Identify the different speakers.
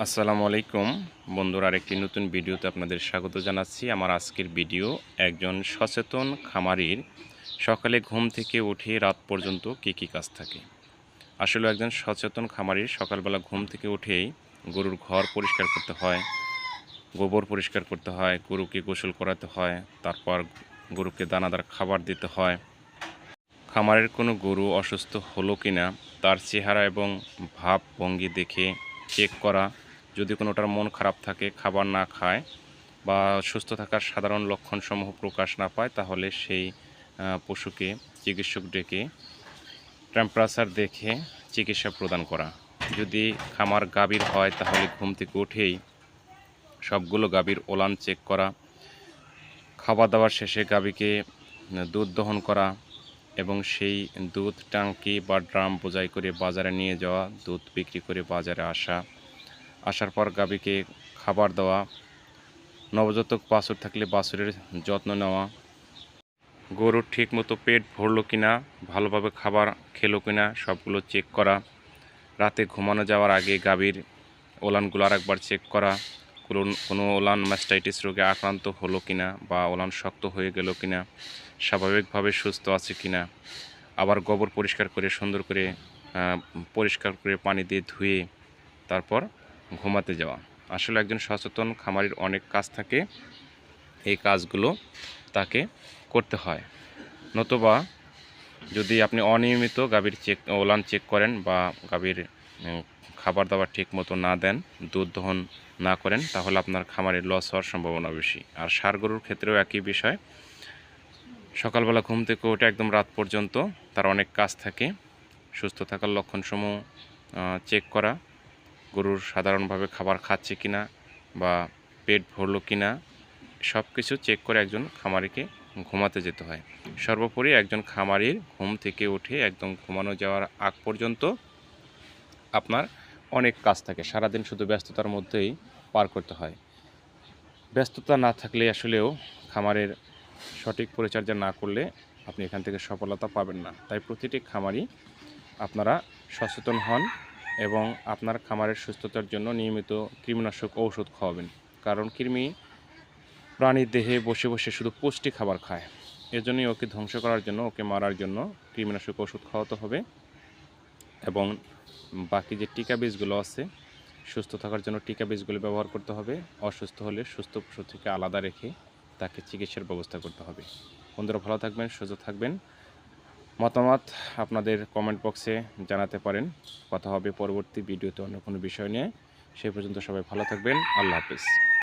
Speaker 1: আসসালামু আলাইকুম। বন্ধুরা, আরেকটি নতুন ভিডিওতে আপনাদের স্বাগত জানাচ্ছি। আমার আজকের ভিডিও একজন সচেতন খামারির সকালে ঘুম থেকে উঠে রাত পর্যন্ত কী কী কাজ থাকে। আসলে একজন সচেতন খামারির সকালবেলা ঘুম থেকে উঠেই গরুর ঘর পরিষ্কার করতে হয়, গোবর পরিষ্কার করতে হয়, গরুকে গোসল করাতে হয়, তারপর গরুকে দানাদার খাবার দিতে হয়। খামারের কোনো গরু অসুস্থ হলো কিনা, তার চেহারা এবং ভাব ভঙ্গি দেখে চেক করা, যদি কোনোটার মন খারাপ থাকে, খাবার না খায় বা সুস্থ থাকার সাধারণ লক্ষণসমূহ প্রকাশ না পায়, তাহলে সেই পশুকে চিকিৎসক ডেকে টেম্পারেচার দেখে চিকিৎসা প্রদান করা। যদি খামার গাভীর হয়, তাহলে ঘুম থেকে উঠেই সবগুলো গাভীর ওলান চেক করা খাওয়া দাওয়ার শেষে গাভীকে দুধ দহন করা এবং সেই দুধ টাঙ্কি বা ড্রাম বোঝাই করে বাজারে নিয়ে যাওয়া, দুধ বিক্রি করে বাজারে আসা। আসার পর গাভীকে খাবার দেওয়া, নবজাতক বাছুর থাকলে বাছুরের যত্ন নেওয়া। গরুর ঠিক মতো পেট ভরলো কিনা, ভালোভাবে খাবার খেলো কিনা, সবগুলো চেক করা। রাতে ঘুমানো যাওয়ার আগে গাভীর ওলানগুলো আরেকবার চেক করা। কোনো ওলান ম্যাস্টাইটিস রোগে আক্রান্ত হলো কিনা বা ওলান শক্ত হয়ে গেল কিনা, স্বাভাবিকভাবে সুস্থ আছে কিনা, আবার গোবর পরিষ্কার করে সুন্দর করে পরিষ্কার করে পানি দিয়ে ধুয়ে তারপর ঘুমাতে যাওয়া। আসলে একজন সচেতন খামারির অনেক কাজ থাকে, এই কাজগুলো তাকে করতে হয়। নতুবা যদি আপনি অনিয়মিত গাভীর চেক ওলান চেক করেন বা গাভীর খাবার দাবার ঠিক মতো না দেন, দুধ দহন না করেন, তাহলে আপনার খামারে লস হওয়ার সম্ভাবনা বেশি। আর সার গরুর ক্ষেত্রেও একই বিষয়। সকালবেলা ঘুম থেকে উঠে একদম রাত পর্যন্ত তার অনেক কাজ থাকে। সুস্থ থাকার লক্ষণসমূহ চেক করা। গরুর সাধারণভাবে খাবার খাচ্ছে কিনা বা পেট ভরলো কিনা সব কিছু চেক করে একজন খামারিকে ঘুমাতে যেতে হয়। সর্বোপরি একজন খামারির ঘুম থেকে উঠে একদম ঘুমানো যাওয়ার আগ পর্যন্ত আপনার অনেক কাজ থাকে। সারাদিন শুধু ব্যস্ততার মধ্যেই পার করতে হয়। ব্যস্ততা না থাকলে আসলেও খামারের সঠিক পরিচর্যা না করলে আপনি এখান থেকে সফলতা পাবেন না। তাই প্রতিটি খামারই আপনারা সচেতন হন এবং আপনার খামারের সুস্থতার জন্য নিয়মিত কৃমিনাশক ঔষধ খাওয়াবেন। কারণ কৃমি প্রাণীর দেহে বসে বসে শুধু পুষ্টি খাবার খায়। এজন্যই ওকে ধ্বংস করার জন্য, ওকে মারার জন্য কৃমিনাশক ওষুধ খাওয়াতে হবে এবং বাকি যে টিকা বীজগুলো আছে, সুস্থ থাকার জন্য টিকা বীজগুলো ব্যবহার করতে হবে। অসুস্থ হলে সুস্থ পশু থেকে আলাদা রেখে তাকে চিকিৎসার ব্যবস্থা করতে হবে। বন্ধুরা, ভালো থাকবেন, সুস্থ থাকবেন। মতামত আপনাদের কমেন্ট বক্সে জানাতে পারেন। কথা হবে পরবর্তী ভিডিওতে অন্য কোনো বিষয় নিয়ে। সেই পর্যন্ত সবাই ভালো থাকবেন। আল্লাহ হাফিজ।